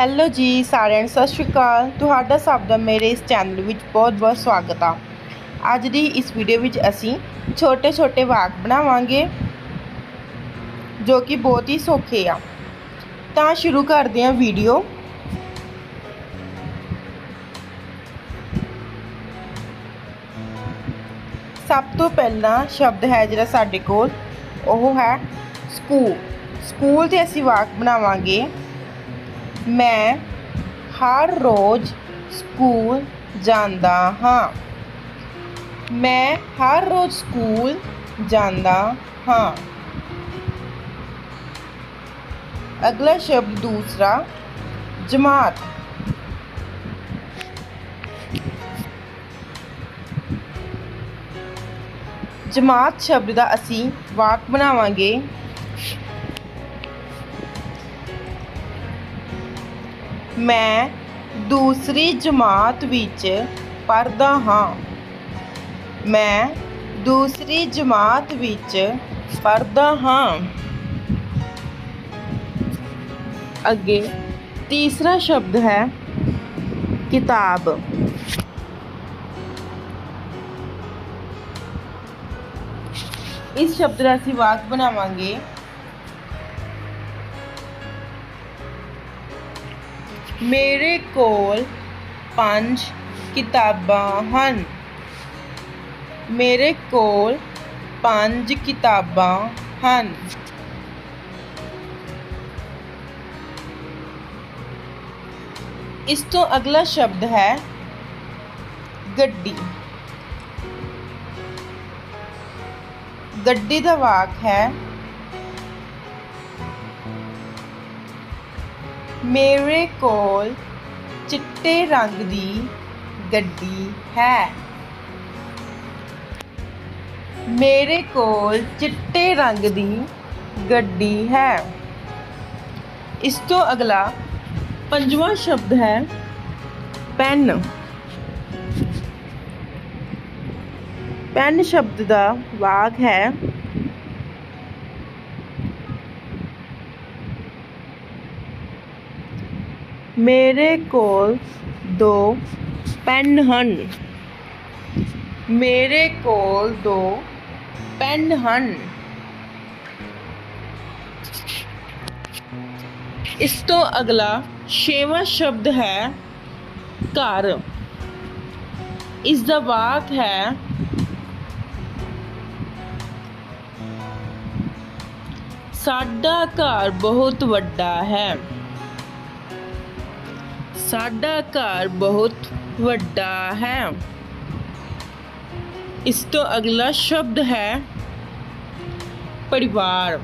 Hello ਜੀ, ਸਾਰਿਆਂ ਨੂੰ ਸਤਿ ਸ਼੍ਰੀ ਅਕਾਲ। ਤੁਹਾਡਾ ਸਭ ਦਾ ਮੇਰੇ ਇਸ ਚੈਨਲ ਵਿੱਚ ਬਹੁਤ-ਬਹੁਤ ਸਵਾਗਤ ਆ। ਅੱਜ ਦੀ ਇਸ ਵੀਡੀਓ ਵਿੱਚ ਅਸੀਂ ਛੋਟੇ-ਛੋਟੇ ਵਾਕ ਬਣਾਵਾਂਗੇ, ਜੋ ਕਿ ਬਹੁਤ ਹੀ ਸੌਖੇ ਆ। ਤਾਂ ਸ਼ੁਰੂ ਕਰਦੇ ਹਾਂ ਵੀਡੀਓ ਸਭ ਤੋਂ ਪਹਿਲਾ ਸ਼ਬਦ ਹੈ ਜਿਹੜਾ ਸਾਡੇ ਕੋਲ, ਉਹ ਹੈ ਸਕੂਲ ਸਕੂਲ ਤੇ ਅਸੀਂ ਵਾਕ ਬਣਾਵਾਂਗੇ। ਮੈਂ ਹਰ ਰੋਜ਼ ਸਕੂਲ ਜਾਂਦਾ ਹਾਂ। ਮੈਂ ਹਰ ਰੋਜ਼ ਸਕੂਲ ਜਾਂਦਾ ਹਾਂ। ਅਗਲਾ ਸ਼ਬਦ ਦੂਸਰਾ, ਜਮਾਤ। ਜਮਾਤ ਸ਼ਬਦ ਦਾ ਅਸੀਂ ਵਾਕ ਬਣਾਵਾਂਗੇ। ਮੈਂ ਦੂਸਰੀ ਜਮਾਤ ਵਿੱਚ ਪੜ੍ਹਦਾ ਹਾਂ। ਮੈਂ ਦੂਸਰੀ ਜਮਾਤ ਵਿੱਚ ਪੜ੍ਹਦਾ ਹਾਂ। ਅੱਗੇ ਤੀਸਰਾ ਸ਼ਬਦ ਹੈ ਕਿਤਾਬ। ਇਸ ਸ਼ਬਦ ਦਾ ਅਸੀਂ ਵਾਕ ਬਣਾਵਾਂਗੇ। ਮੇਰੇ ਕੋਲ ਪੰਜ ਕਿਤਾਬਾਂ ਹਨ ਮੇਰੇ ਕੋਲ ਪੰਜ ਕਿਤਾਬਾਂ ਹਨ ਇਸ ਤੋਂ ਅਗਲਾ ਸ਼ਬਦ ਹੈ ਗੱਡੀ ਗੱਡੀ ਦਾ ਵਾਕ ਹੈ ਮੇਰੇ ਕੋਲ ਚਿੱਟੇ ਰੰਗ ਦੀ ਗੱਡੀ ਹੈ। ਮੇਰੇ ਕੋਲ ਚਿੱਟੇ ਰੰਗ ਦੀ ਗੱਡੀ ਹੈ। ਇਸ ਤੋਂ ਅਗਲਾ ਪੰਜਵਾਂ ਸ਼ਬਦ ਹੈ ਪੈਨ। ਪੈਨ ਸ਼ਬਦ ਦਾ ਵਾਕ ਹੈ ਮੇਰੇ ਕੋਲ ਦੋ ਪੈੱਨ ਹਨ। ਮੇਰੇ ਕੋਲ ਦੋ ਪੈੱਨ ਹਨ। ਇਸ ਤੋਂ ਅਗਲਾ ਛੇਵਾਂ ਸ਼ਬਦ ਹੈ ਘਰ। ਇਸ ਦਾ ਵਾਕ ਹੈ ਸਾਡਾ ਘਰ ਬਹੁਤ ਵੱਡਾ ਹੈ। ਸਾਡਾ ਘਰ ਬਹੁਤ ਵੱਡਾ ਹੈ ਇਸ ਤੋਂ ਅਗਲਾ ਸ਼ਬਦ ਹੈ ਪਰਿਵਾਰ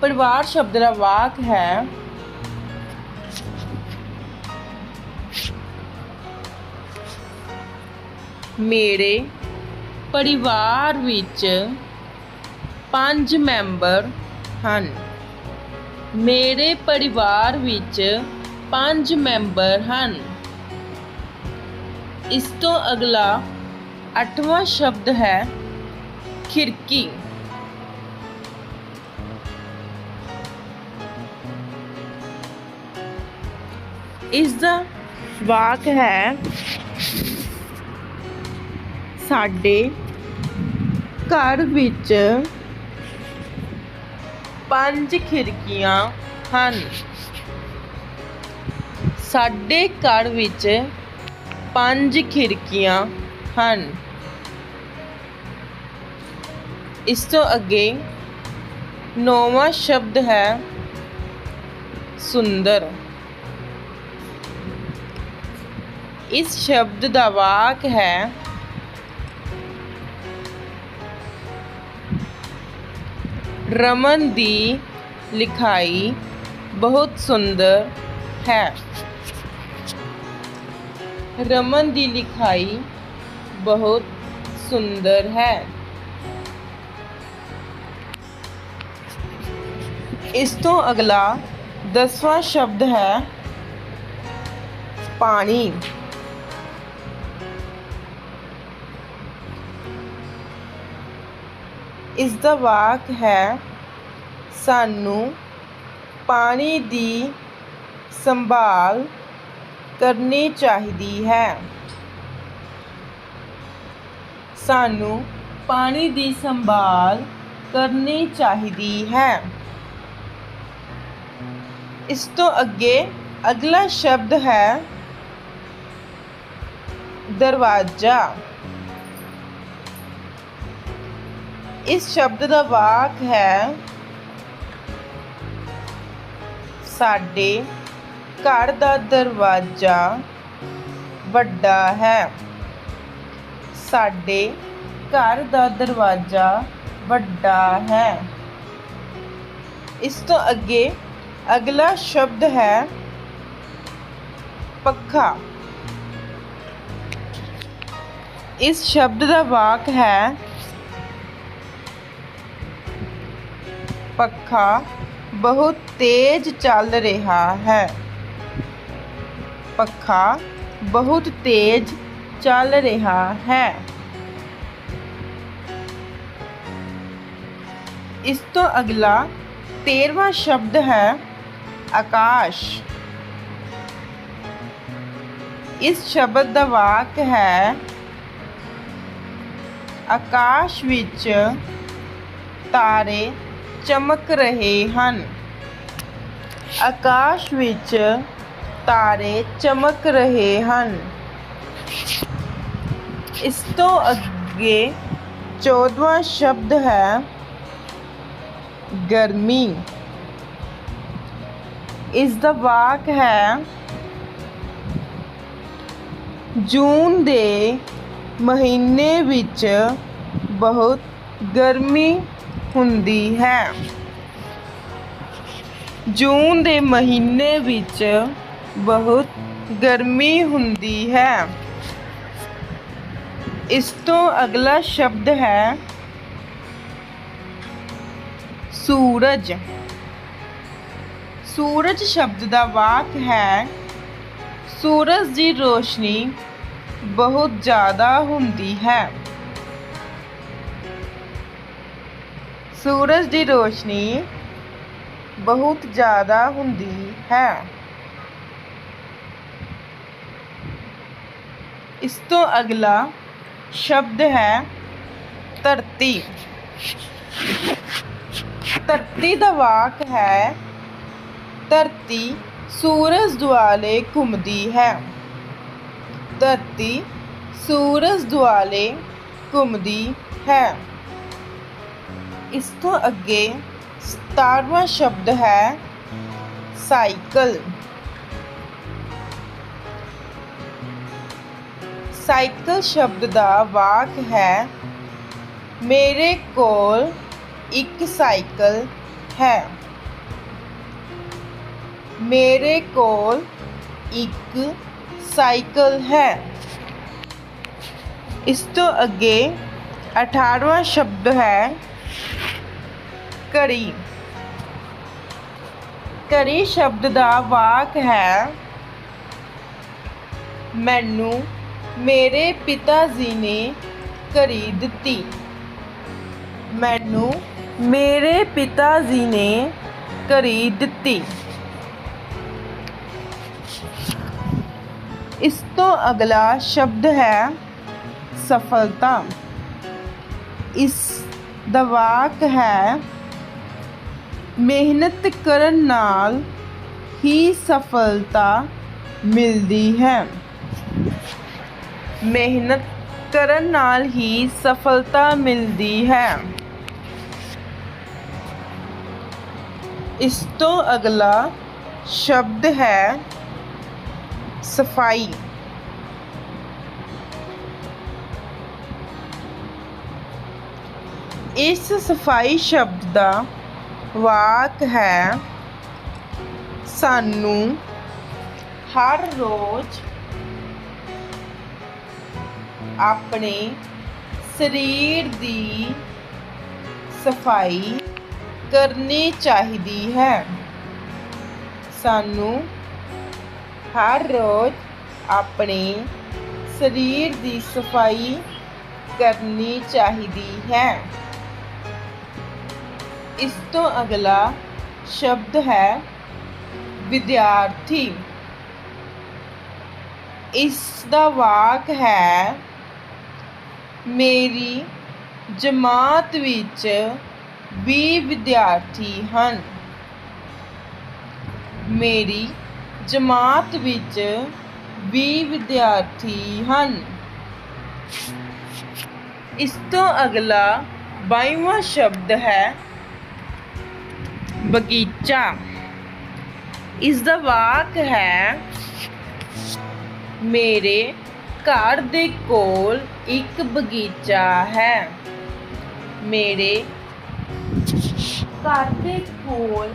ਪਰਿਵਾਰ ਸ਼ਬਦ ਦਾ ਵਾਕ ਹੈ ਮੇਰੇ ਪਰਿਵਾਰ ਵਿੱਚ ਪੰਜ ਮੈਂਬਰ ਹਨ ਮੇਰੇ ਪਰਿਵਾਰ ਵਿੱਚ ਪੰਜ ਮੈਂਬਰ ਹਨ। ਇਸ ਤੋਂ ਅਗਲਾ ਅੱਠਵਾਂ ਸ਼ਬਦ ਹੈ, ਖਿੜਕੀ। ਇਸ ਦਾ ਵਾਕ ਹੈ, ਸਾਡੇ ਘਰ ਵਿੱਚ ਪੰਜ ਖਿੜਕੀਆਂ ਹਨ। ਸਾਡੇ ਘਰ ਵਿੱਚ ਪੰਜ ਖਿੜਕੀਆਂ ਹਨ। ਇਸ ਤੋਂ ਅੱਗੇ ਨੌਵਾਂ ਸ਼ਬਦ ਹੈ ਸੁੰਦਰ। ਇਸ ਸ਼ਬਦ ਦਾ ਵਾਕ ਹੈ ਰਮਨ ਦੀ ਲਿਖਾਈ ਬਹੁਤ ਸੁੰਦਰ ਹੈ ਰਮਨ ਦੀ ਲਿਖਾਈ ਬਹੁਤ ਸੁੰਦਰ ਹੈ ਇਸ ਤੋਂ ਅਗਲਾ ਦਸਵਾਂ ਸ਼ਬਦ ਹੈ ਪਾਣੀ ਇਸ ਦਾ ਵਾਕ ਹੈ, ਸਾਨੂੰ ਪਾਣੀ ਦੀ ਸੰਭਾਲ ਕਰਨੀ ਚਾਹੀਦੀ ਹੈ। ਸਾਨੂੰ ਪਾਣੀ ਦੀ ਸੰਭਾਲ ਕਰਨੀ ਚਾਹੀਦੀ ਹੈ। ਇਸ ਤੋਂ ਅੱਗੇ ਅਗਲਾ ਸ਼ਬਦ ਹੈ, ਦਰਵਾਜ਼ਾ। ਇਸ ਸ਼ਬਦ ਦਾ ਵਾਕ ਹੈ, ਸਾਡੇ ਘਰ ਦਾ ਦਰਵਾਜ਼ਾ ਵੱਡਾ ਹੈ। ਸਾਡੇ ਘਰ ਦਾ ਦਰਵਾਜ਼ਾ ਵੱਡਾ ਹੈ। ਇਸ ਤੋਂ ਅੱਗੇ ਅਗਲਾ ਸ਼ਬਦ ਹੈ, ਪੱਖਾ। ਇਸ ਸ਼ਬਦ ਦਾ ਵਾਕ ਹੈ ਪੱਖਾ ਬਹੁਤ ਤੇਜ਼ ਚੱਲ ਰਿਹਾ ਹੈ। ਪੱਖਾ ਬਹੁਤ ਤੇਜ਼ ਚੱਲ ਰਿਹਾ ਹੈ। ਇਸ ਤੋਂ ਅਗਲਾ 13ਵਾਂ ਸ਼ਬਦ ਹੈ ਆਕਾਸ਼। ਇਸ ਸ਼ਬਦ ਦਾ ਵਾਕ ਹੈ, ਆਕਾਸ਼ ਵਿੱਚ ਤਾਰੇ ਚਮਕ ਰਹੇ ਹਨ। ਆਕਾਸ਼ ਵਿੱਚ ਤਾਰੇ ਚਮਕ ਰਹੇ ਹਨ। ਇਸ ਤੋਂ ਅੱਗੇ 14ਵਾਂ ਸ਼ਬਦ ਹੈ, ਗਰਮੀ। ਇਸ ਦਾ ਵਾਕ ਹੈ, ਜੂਨ ਦੇ ਮਹੀਨੇ ਵਿੱਚ ਬਹੁਤ ਗਰਮੀ ਹੁੰਦੀ ਹੈ। ਜੂਨ ਦੇ ਮਹੀਨੇ ਵਿੱਚ ਬਹੁਤ ਗਰਮੀ ਹੁੰਦੀ ਹੈ। ਇਸ ਤੋਂ ਅਗਲਾ ਸ਼ਬਦ ਹੈ ਸੂਰਜ। ਸੂਰਜ ਸ਼ਬਦ ਦਾ ਵਾਕ ਹੈ, ਸੂਰਜ ਦੀ ਰੋਸ਼ਨੀ ਬਹੁਤ ਜ਼ਿਆਦਾ ਹੁੰਦੀ ਹੈ। ਸੂਰਜ ਦੀ ਰੋਸ਼ਨੀ ਬਹੁਤ ਜ਼ਿਆਦਾ ਹੁੰਦੀ ਹੈ। ਇਸ ਤੋਂ ਅਗਲਾ ਸ਼ਬਦ ਹੈ ਧਰਤੀ। ਧਰਤੀ ਦਾ ਵਾਕ ਹੈ, ਧਰਤੀ ਸੂਰਜ ਦੁਆਲੇ ਘੁੰਮਦੀ ਹੈ। ਧਰਤੀ ਸੂਰਜ ਦੁਆਲੇ ਘੁੰਮਦੀ ਹੈ। ਇਸ ਤੋਂ ਅੱਗੇ 17ਵਾਂ ਸ਼ਬਦ ਹੈ ਸਾਈਕਲ। ਸਾਈਕਲ ਸ਼ਬਦ ਦਾ ਵਾਕ ਹੈ, ਮੇਰੇ ਕੋਲ ਇੱਕ ਸਾਈਕਲ ਹੈ। ਮੇਰੇ ਕੋਲ ਇੱਕ ਸਾਈਕਲ ਹੈ। ਇਸ ਤੋਂ ਅੱਗੇ 18ਵਾਂ ਸ਼ਬਦ ਹੈ ਘੜੀ। ਘੜੀ ਸ਼ਬਦ ਦਾ ਵਾਕ ਹੈ, ਮੈਨੂੰ ਮੇਰੇ ਪਿਤਾ ਜੀ ਨੇ ਘੜੀ ਦਿੱਤੀ। ਮੈਨੂੰ ਮੇਰੇ ਪਿਤਾ ਜੀ ਨੇ ਘੜੀ ਦਿੱਤੀ। ਇਸ ਤੋਂ ਅਗਲਾ ਸ਼ਬਦ ਹੈ, ਸਫਲਤਾ। ਇਸ ਦਾ ਵਾਕ ਹੈ ਮਿਹਨਤ ਕਰਨ ਨਾਲ ਹੀ ਸਫਲਤਾ ਮਿਲਦੀ ਹੈ। ਮਿਹਨਤ ਕਰਨ ਨਾਲ ਹੀ ਸਫਲਤਾ ਮਿਲਦੀ ਹੈ। ਇਸ ਤੋਂ ਅਗਲਾ ਸ਼ਬਦ ਹੈ ਸਫ਼ਾਈ। ਇਸ ਸਫ਼ਾਈ ਸ਼ਬਦ ਦਾ ਵਾਕ ਹੈ, ਸਾਨੂੰ ਹਰ ਰੋਜ਼ ਆਪਣੇ ਸਰੀਰ ਦੀ ਸਫ਼ਾਈ ਕਰਨੀ ਚਾਹੀਦੀ ਹੈ। ਸਾਨੂੰ ਹਰ ਰੋਜ਼ ਆਪਣੇ ਸਰੀਰ ਦੀ ਸਫ਼ਾਈ ਕਰਨੀ ਚਾਹੀਦੀ ਹੈ। ਇਸ ਤੋਂ ਅਗਲਾ ਸ਼ਬਦ ਹੈ ਵਿਦਿਆਰਥੀ। ਇਸ ਦਾ ਵਾਕ ਹੈ, ਮੇਰੀ ਜਮਾਤ ਵਿੱਚ 20 ਵਿਦਿਆਰਥੀ ਹਨ। ਮੇਰੀ ਜਮਾਤ ਵਿੱਚ 20 ਵਿਦਿਆਰਥੀ ਹਨ। ਇਸ ਤੋਂ ਅਗਲਾ 22ਵਾਂ ਸ਼ਬਦ ਹੈ ਬਗੀਚਾ। ਇਸ ਦਾ ਵਾਕ ਹੈ, ਮੇਰੇ ਘਰ ਦੇ ਕੋਲ ਇੱਕ ਬਗੀਚਾ ਹੈ। ਮੇਰੇ ਘਰ ਦੇ ਕੋਲ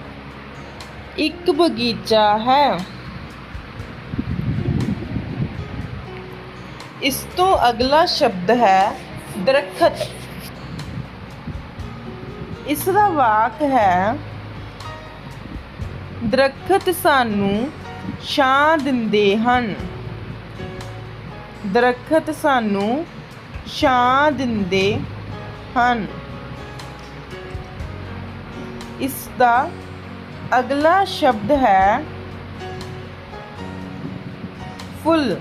ਇੱਕ ਬਗੀਚਾ ਹੈ। ਇਸ ਤੋਂ ਅਗਲਾ ਸ਼ਬਦ ਹੈ, ਦਰਖਤ। ਇਸ ਦਾ ਵਾਕ ਹੈ ਦਰਖਤ ਸਾਨੂੰ ਛਾਂ ਦਿੰਦੇ ਹਨ। ਦਰਖਤ ਸਾਨੂੰ ਛਾਂ ਦਿੰਦੇ ਹਨ। ਇਸ ਦਾ ਅਗਲਾ ਸ਼ਬਦ ਹੈ ਫੁੱਲ।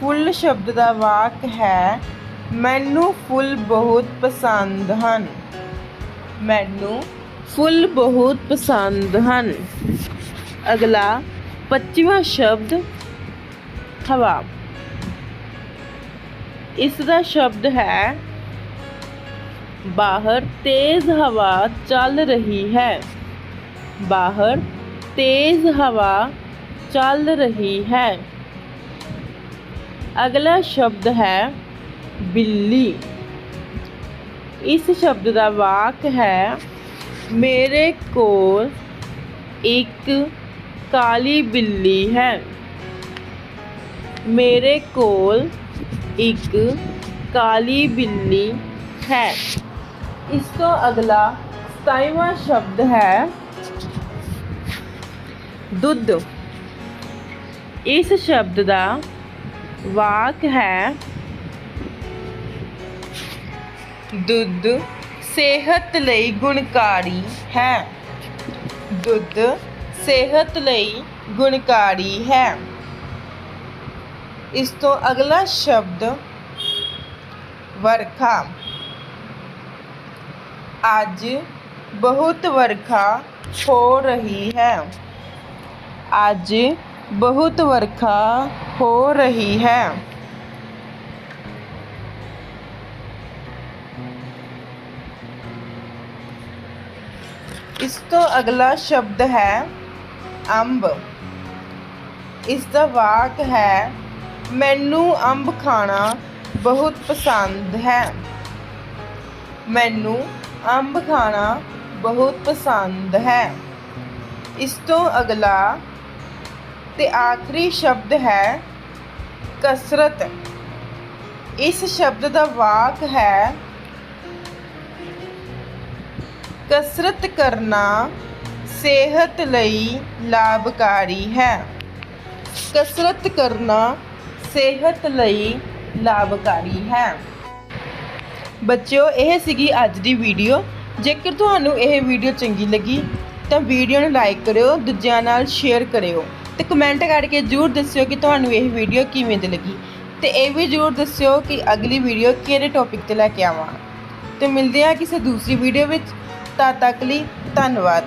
ਫੁੱਲ ਸ਼ਬਦ ਦਾ ਵਾਕ ਹੈ, ਮੈਨੂੰ ਫੁੱਲ ਬਹੁਤ ਪਸੰਦ ਹਨ। ਮੈਨੂੰ ਫੁੱਲ ਬਹੁਤ ਪਸੰਦ ਹਨ। ਅਗਲਾ 25ਵਾਂ ਸ਼ਬਦ, ਹਵਾ। ਇਸ ਦਾ ਸ਼ਬਦ ਹੈ, ਬਾਹਰ ਤੇਜ਼ ਹਵਾ ਚੱਲ ਰਹੀ ਹੈ। ਬਾਹਰ ਤੇਜ਼ ਹਵਾ ਚੱਲ ਰਹੀ ਹੈ। ਅਗਲਾ ਸ਼ਬਦ ਹੈ, ਬਿੱਲੀ। ਇਸ ਸ਼ਬਦ ਦਾ ਵਾਕ ਹੈ ਮੇਰੇ ਕੋਲ ਇੱਕ ਕਾਲੀ ਬਿੱਲੀ ਹੈ ਮੇਰੇ ਕੋਲ ਇੱਕ ਕਾਲੀ ਬਿੱਲੀ ਹੈ ਇਸ ਤੋਂ ਅਗਲਾ 27ਵਾਂ ਸ਼ਬਦ ਹੈ ਦੁੱਧ ਇਸ ਸ਼ਬਦ ਦਾ ਵਾਕ ਹੈ ਦੁੱਧ ਸਿਹਤ ਲਈ ਗੁਣਕਾਰੀ ਹੈ। ਦੁੱਧ ਸਿਹਤ ਲਈ ਗੁਣਕਾਰੀ ਹੈ। ਇਸ ਤੋਂ ਅਗਲਾ ਸ਼ਬਦ ਵਰਖਾ। ਅੱਜ ਬਹੁਤ ਵਰਖਾ ਹੋ ਰਹੀ ਹੈ। ਅੱਜ ਬਹੁਤ ਵਰਖਾ ਹੋ ਰਹੀ ਹੈ। ਇਸ ਤੋਂ ਅਗਲਾ ਸ਼ਬਦ ਹੈ ਅੰਬ। ਇਸ ਦਾ ਵਾਕ ਹੈ, ਮੈਨੂੰ ਅੰਬ ਖਾਣਾ ਬਹੁਤ ਪਸੰਦ ਹੈ। ਮੈਨੂੰ ਅੰਬ ਖਾਣਾ ਬਹੁਤ ਪਸੰਦ ਹੈ। ਇਸ ਤੋਂ ਅਗਲਾ ਤੇ ਆਖਰੀ ਸ਼ਬਦ ਹੈ, ਕਸਰਤ। ਇਸ ਸ਼ਬਦ ਦਾ ਵਾਕ ਹੈ ਕਸਰਤ ਕਰਨਾ ਸਿਹਤ ਲਈ ਲਾਭਕਾਰੀ ਹੈ। ਕਸਰਤ ਕਰਨਾ ਸਿਹਤ ਲਈ ਲਾਭਕਾਰੀ ਹੈ। ਬੱਚਿਓ, ਇਹ ਸੀਗੀ ਅੱਜ ਦੀ ਵੀਡੀਓ। ਜੇਕਰ ਤੁਹਾਨੂੰ ਇਹ ਵੀਡੀਓ ਚੰਗੀ ਲੱਗੀ, ਤਾਂ ਵੀਡੀਓ ਨੂੰ ਲਾਈਕ ਕਰਿਓ, ਦੂਜਿਆਂ ਨਾਲ ਸ਼ੇਅਰ ਕਰਿਓ ਤੇ ਕਮੈਂਟ ਕਰਕੇ ਜ਼ਰੂਰ ਦੱਸਿਓ ਕਿ ਤੁਹਾਨੂੰ ਇਹ ਵੀਡੀਓ ਕਿਵੇਂ ਦੀ ਲੱਗੀ। ਤੇ ਇਹ ਵੀ ਜ਼ਰੂਰ ਦੱਸਿਓ ਕਿ ਅਗਲੀ ਵੀਡੀਓ ਕਿਹੜੇ ਟੌਪਿਕ ਤੇ ਲੈ ਕੇ ਆਵਾਂ। ਤੇ ਮਿਲਦੇ ਹਾਂ ਕਿਸੇ ਦੂਸਰੀ ਵੀਡੀਓ ਵਿੱਚ। ਤਦ ਤੱਕ ਲਈ ਧੰਨਵਾਦ।